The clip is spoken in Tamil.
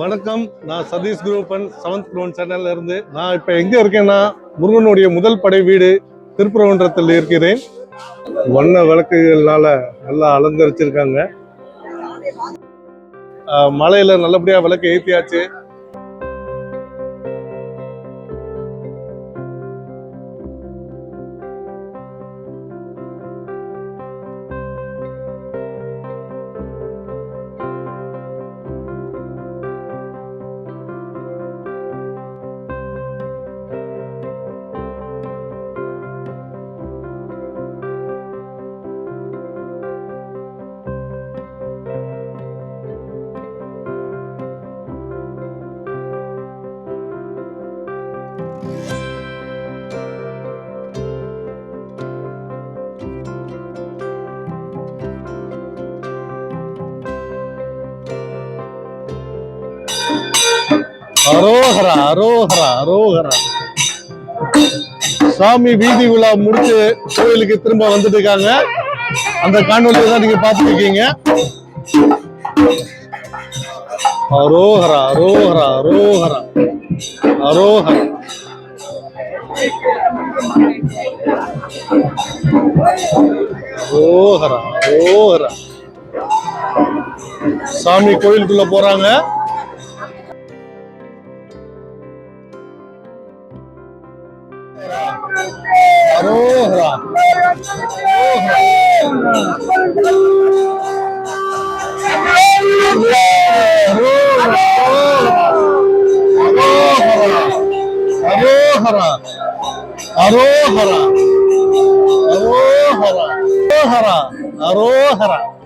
வணக்கம். நான் சதீஷ் குரூப்பன் செவன்த் குரூன் சேனல்ல இருந்து. நான் இப்ப எங்க இருக்கேன்னா முருகனுடைய முதல் படை வீடு திருப்பரங்குன்றத்தில் இருக்கிறேன். வண்ண விளக்குகள்னால நல்லா அலங்கரிச்சிருக்காங்க. மலையில் மலையில நல்லபடியா விளக்கு ஏத்தியாச்சு. அரோஹரா அரோஹரா அரோஹரா சாமி வீதி விழா முடிச்சு கோயிலுக்கு திரும்ப வந்துட்டு இருக்காங்க. அந்த காணொலியை தான் நீங்க பார்த்துட்டு இருக்கீங்க. அரோஹரா அரோஹரா அரோஹரா அரோகரா அரோகரா. சாமி கோயிலுக்குள்ள போறாங்க. Arohara. Arohara. Arohara. Arohara.